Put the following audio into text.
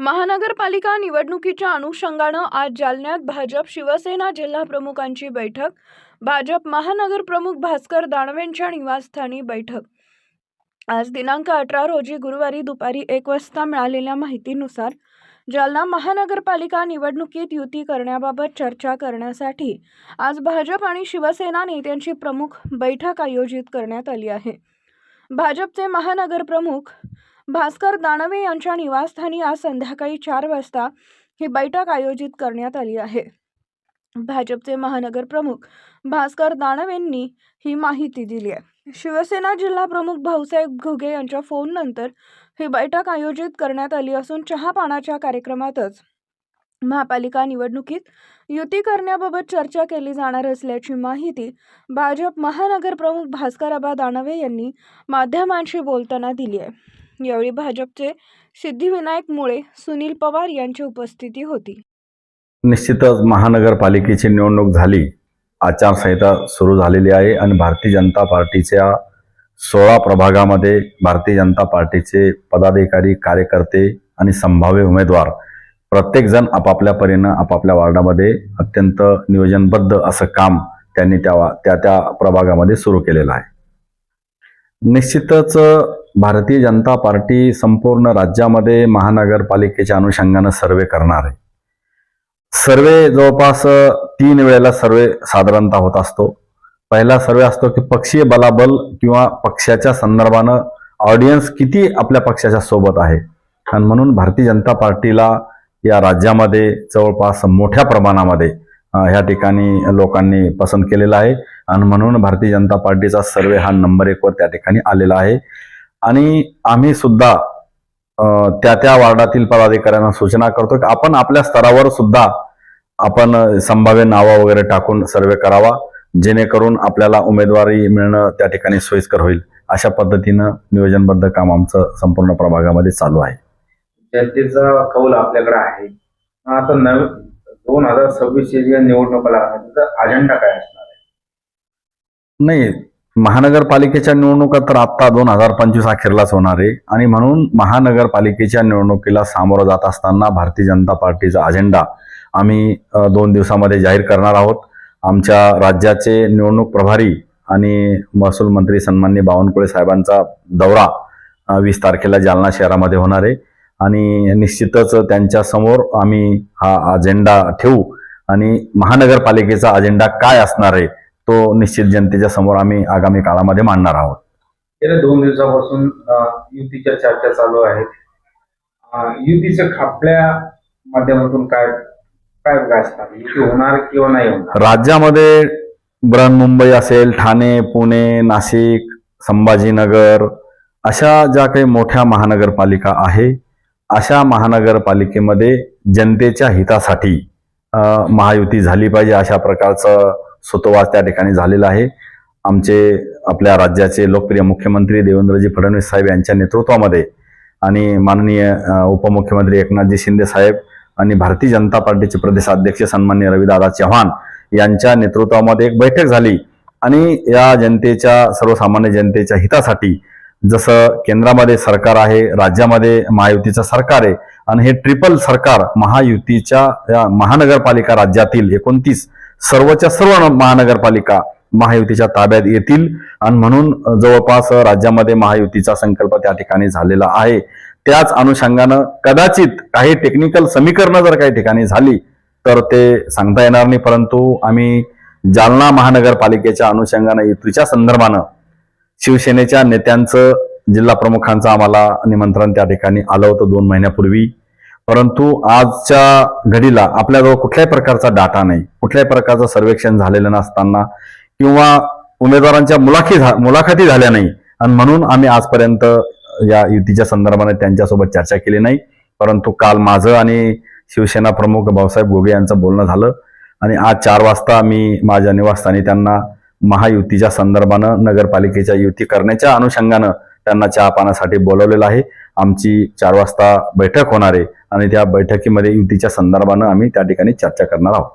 महानगरपालिका निवडणुकीच्या अनुषंगानं आज जालन्यात भाजप शिवसेना जिल्हा प्रमुखांची बैठक भाजप महानगर प्रमुख भास्कर दानवेंच्या निवासस्थानी बैठक. आज दिनांक अठरा रोजी गुरुवारी दुपारी एक वाजता मिळालेल्या माहितीनुसार जालना महानगरपालिका निवडणुकीत युती करण्याबाबत चर्चा करण्यासाठी आज भाजप आणि शिवसेना नेत्यांची प्रमुख बैठक आयोजित करण्यात आली आहे. भाजपचे महानगर प्रमुख भास्कर दानवे यांच्या निवासस्थानी आज संध्याकाळी चार वाजता ही बैठक आयोजित करण्यात आली आहे. भाजपचे महानगर प्रमुख भास्कर दानवेंनी ही माहिती दिली आहे. शिवसेना जिल्हा प्रमुख भाऊसाहेब घुगे यांच्या फोननंतर ही बैठक आयोजित करण्यात आली असून चहापानाच्या कार्यक्रमातच महापालिका निवडणुकीत युती करण्याबाबत चर्चा केली जाणार असल्याची माहिती भाजप महानगर प्रमुख भास्करआबा दानवे यांनी माध्यमांशी बोलताना दिली आहे. यावेळी भाजपचे सिद्धिविनायक मुळे सुनील पवार यांची उपस्थिती होती. निश्चितच महानगरपालिकेची निवडणूक झाली. आचारसंहिता सुरू झालेली आहे आणि भारतीय जनता पार्टीच्या सोळा प्रभागामध्ये भारतीय जनता पार्टीचे पदाधिकारी कार्यकर्ते आणि संभाव्य उमेदवार प्रत्येकजण आपापल्या परीनं आपापल्या वार्डामध्ये अत्यंत नियोजनबद्ध असं काम त्यांनी त्या त्या त्या प्रभागामध्ये सुरू केलेलं आहे. निश्चितच भारतीय जनता पार्टी संपूर्ण राज्यामध्ये महानगरपालिकेच्या अनुषंगानं सर्वे करणार आहे. सर्वे जवळपास तीन वेळेला सर्वे साधारणतः होत असतो. पहिला सर्वे असतो की पक्षीय बलाबल किंवा पक्षाच्या संदर्भानं ऑडियन्स किती आपल्या पक्षाच्या सोबत आहे. आणि म्हणून भारतीय जनता पार्टीला या राज्यामध्ये जवळपास मोठ्या प्रमाणामध्ये ह्या ठिकाणी लोकांनी पसंत केलेला आहे. आणि म्हणून भारतीय जनता पार्टीचा सर्वे हा नंबर एकवर त्या ठिकाणी आलेला आहे. आणि आम्ही सुद्धा त्या त्या वार्डातील पदाधिकाऱ्यांना सूचना करतो की आपण आपल्या स्तरावर सुद्धा आपण संभाव्य नावं वगैरे टाकून सर्वे करावा जेणेकरून आपल्याला उमेदवारी मिळणं त्या ठिकाणी सोयीस्कर होईल. अशा पद्धतीनं नियोजनबद्ध काम आमचं संपूर्ण प्रभागामध्ये चालू आहे. जनतेचा कौल आपल्याकडे आहे. आता नवीन दोन हजार सव्वीसची जी निवडणुका लागणार त्याचा अजेंडा काय असणार आहे? नाही महानगरपालिकेच्या निवडणुका तर आत्ता दोन हजार पंचवीस अखेरलाच होणार आहे. आणि म्हणून महानगरपालिकेच्या निवडणुकीला सामोरं जात असताना भारतीय जनता पार्टीचा अजेंडा आम्ही दोन दिवसामध्ये जाहीर करणार आहोत. आमच्या राज्याचे निवडणूक प्रभारी आणि महसूल मंत्री सन्माननीय बावनकुळे साहेबांचा दौरा वीस तारखेला जालना शहरामध्ये होणार आहे. आणि निश्चितच त्यांच्यासमोर आम्ही हा अजेंडा ठेवू. आणि महानगरपालिकेचा अजेंडा काय असणार आहे तो निश्चित जनतेच्या समोर आम्ही आगामी काळामध्ये मांडणार आहोत. गेल्या दोन दिवसापासून युतीच्या चर्चा चालू आहेत. युतीच्या खापल्या माध्यमातून काय काय असणार युती होणार किंवा नाही होणार? राज्यामध्ये बृहन्मुंबई असेल ठाणे पुणे नाशिक संभाजीनगर अशा ज्या काही मोठ्या महानगरपालिका आहे अशा महानगरपालिकेमध्ये जनतेच्या हितासाठी महायुती झाली पाहिजे अशा प्रकारचं सुतोवास त्या ठिकाणी झालेला आहे. आमचे आपल्या राज्याचे लोकप्रिय मुख्यमंत्री देवेंद्रजी फडणवीस साहेब यांच्या नेतृत्वामध्ये आणि माननीय उपमुख्यमंत्री एकनाथजी शिंदे साहेब आणि भारतीय जनता पार्टीचे प्रदेशाध्यक्ष सन्मान्य रविदादा चव्हाण यांच्या नेतृत्वामध्ये एक बैठक झाली. आणि या जनतेच्या सर्वसामान्य जनतेच्या हितासाठी जसं केंद्रामध्ये सरकार आहे राज्यामध्ये महायुतीचं सरकार आहे आणि हे ट्रिपल सरकार महायुतीच्या या महानगरपालिका राज्यातील एकोणतीस सर्वच्या सर्व महानगरपालिका महायुतीच्या ताब्यात येतील. आणि म्हणून जवळपास राज्यामध्ये महायुतीचा संकल्प त्या ठिकाणी झालेला आहे. त्याच अनुषंगानं कदाचित काही टेक्निकल समीकरणं जर काही ठिकाणी झाली तर ते सांगता येणार नाही. परंतु आम्ही जालना महानगरपालिकेच्या अनुषंगानं युतीच्या संदर्भानं शिवसेनेच्या नेत्यांचं जिल्हा प्रमुखांचं आम्हाला निमंत्रण त्या ठिकाणी आलं होतं दोन महिन्यापूर्वी. परंतु आजच्या घडीला आपल्याजवळ कुठल्याही प्रकारचा डाटा नाही. कुठल्याही प्रकारचं सर्वेक्षण झालेलं नसताना किंवा उमेदवारांच्या मुलाखी झा- मुलाखती झाल्या नाही. आणि म्हणून आम्ही आजपर्यंत या युतीच्या संदर्भाने त्यांच्यासोबत चर्चा केली नाही. परंतु काल माझं आणि शिवसेना प्रमुख भाऊसाहेब गोगे यांचं बोलणं झालं. आणि आज चार वाजता मी माझ्या निवासस्थानी त्यांना महायुतीच्या संदर्भानं नगरपालिकेच्या युती करण्याच्या अनुषंगानं त्यांना चहा पाण्यासाठी बोलवलेलं आहे. आमची चार वाजता बैठक होणार आहे आणि त्या बैठकीमध्ये युतीच्या संदर्भानं आम्ही त्या ठिकाणी चर्चा करणार आहोत.